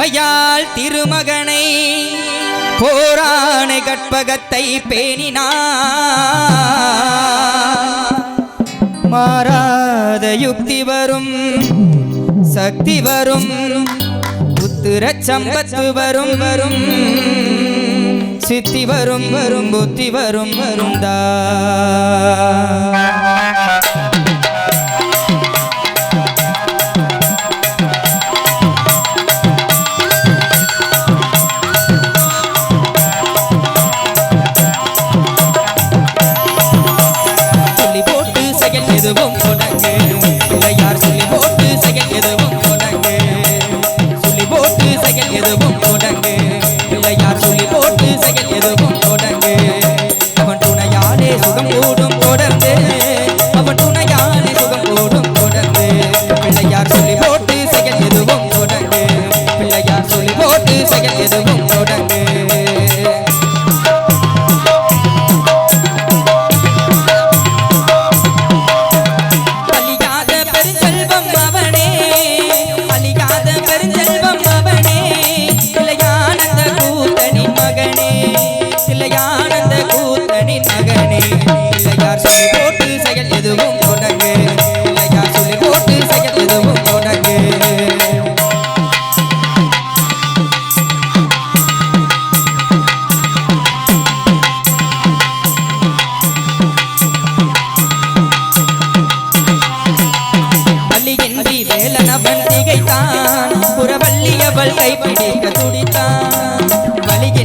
உமையால் திருமகனை போராணை கற்பகத்தை பேணினா மாறாத யுக்தி வரும் சக்தி வரும் புத்திர சம்பத்து வரும் வரும். சித்தி வரும் வரும் புத்தி வரும் வருந்தா.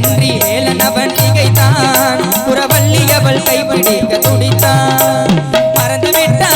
இன்றி ஏலனவன் திகைத்தான் புறவள்ளி அவள் கைப்பிடிக்க துடித்தான். மறந்துவிட்டான்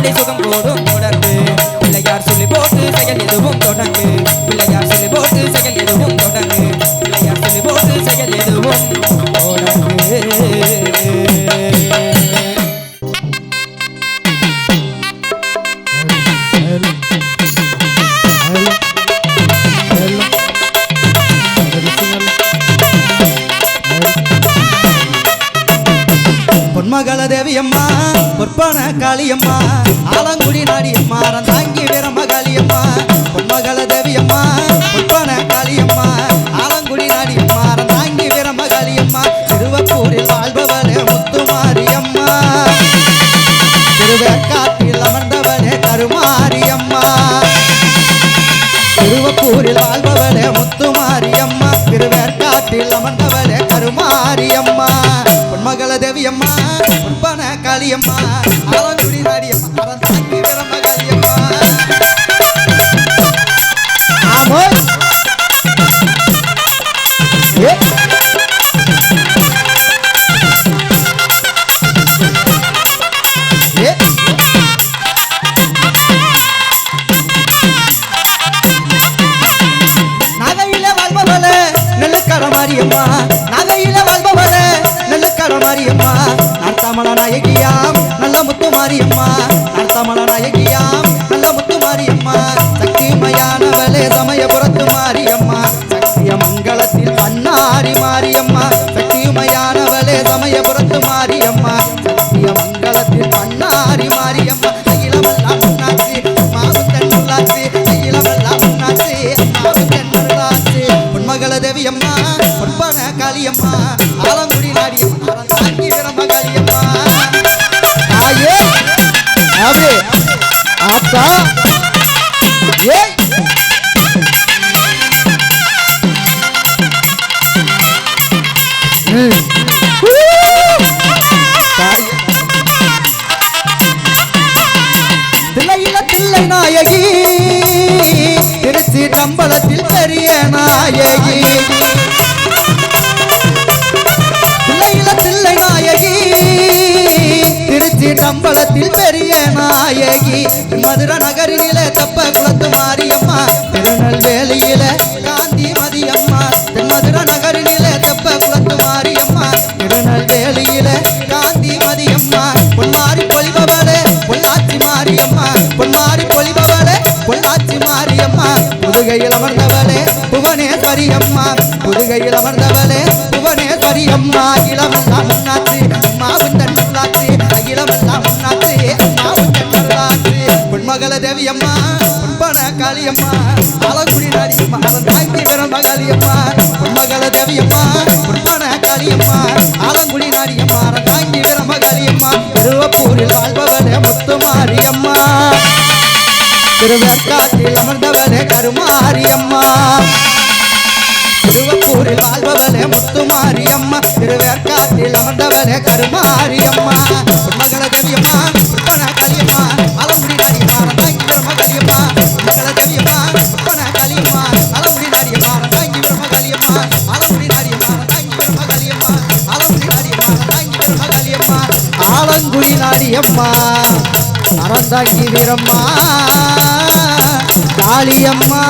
நாளை சுகம் போதும் தொடர்ந்து. பிள்ளையார் சொல்லி போட்டு செயல் எதுவும் தொடங்கு பிள்ளையார் சொல்லி போட்டு செயல் எதுவும் தொடங்கு பிள்ளையார் சொல்லி போட்டு செயல் எதுவும் பொன்மகள தேவி அம்மா அப்பன காளியம்மா ஆலங்குடி நாடியம்மா தாங்கி வீரம்ம காளியம்மா பொன்மகள தேவியம்மா பொற்பன காளியம்மா ஆலங்குடி நாடியம்மா தாங்கி வீரம்ம காளியம்மா திருவப்பூரில் வாழ்பவளே முத்துமாரியம்மா. திருவேற்காட்டில் அமர்ந்தவளே கருமாரியம்மா. திருவப்பூரில் வாழ்பவளே முத்துமாரியம்மா திருவேற்காட்டில் அமர்ந்தவளே கருமாரியம்மா பொன்மகள தேவியம்மா காளியம்மா மாரியம்மா. சக்தியுமையானவளே சமயபுரத்து மாரியம்மா. சத்திய மங்களத்தில் பண்ணாரி மாரியம்மா. அகிலமெல்லாம் உன்னாச்சு மாவுத்தன் உள்ளாச்சு அகிலமெல்லாம் உன்னாச்சு மாவுத்தன் உள்ளாச்சு பொன்மகள தேவியம்மா பொன்பன காளியம்மா ஆலங்குடி நாடியம்மா தாங்கி விரம்ப காளியம்மா. ஆயே அப்படி ஏய் நகரினில தப்ப குளத்து மாரியம்மா காந்தி மதியம்மா. மதுர நகரினில தப்ப குளத்து மாரியம்மா. திருநெல்வேலியில காந்தி மதியம்மா. பொன்மாரி பொலிபவளே பொள்ளாச்சி மாரியம்மா. பொன்மாரி பொலிபவளே பொள்ளாச்சி மாரியம்மா. புதுகையில் அமர்ந்தவளே புவனேஸ்வரி அம்மா புதுகையில் அமர்ந்தவளே புவனேஸ்வரி அம்மா இளமெல்லாம் முன்னாச்சு அம்மாவும் தன் முன்னாச்சு முன்னாச்சு அம்மாவும் தன் முன்னாச்சு. பொன்மகள தேவி அம்மா காளியம்மா அழகுடி நாடியம்மா அவன் தாய்க்கு விரம்ப காளியம்மா மகள தேவியம்மா. அம்மா காளியம்மா. ஆலங்குடி நாடியம்மா அவன் தாய்க்கு விரம்ப காளியம்மா திருவப்பூரில் வாழ்பவனே முத்து மாரியம்மா திருவேற்காட்டில் அமர்ந்தவனே கருமாரியம்மா. திருவப்பூரில் வாழ்பவனே முத்துமாரியம்மா. திருவேற்காட்டில் அமர்ந்தவனே கருமாரியம்மா. மகள தேவியம்மா. புற்பன காளியம்மா. ஆலங்குடி நாடியம்மா அறந்தாங்கி வீரம்மா காளியம்மா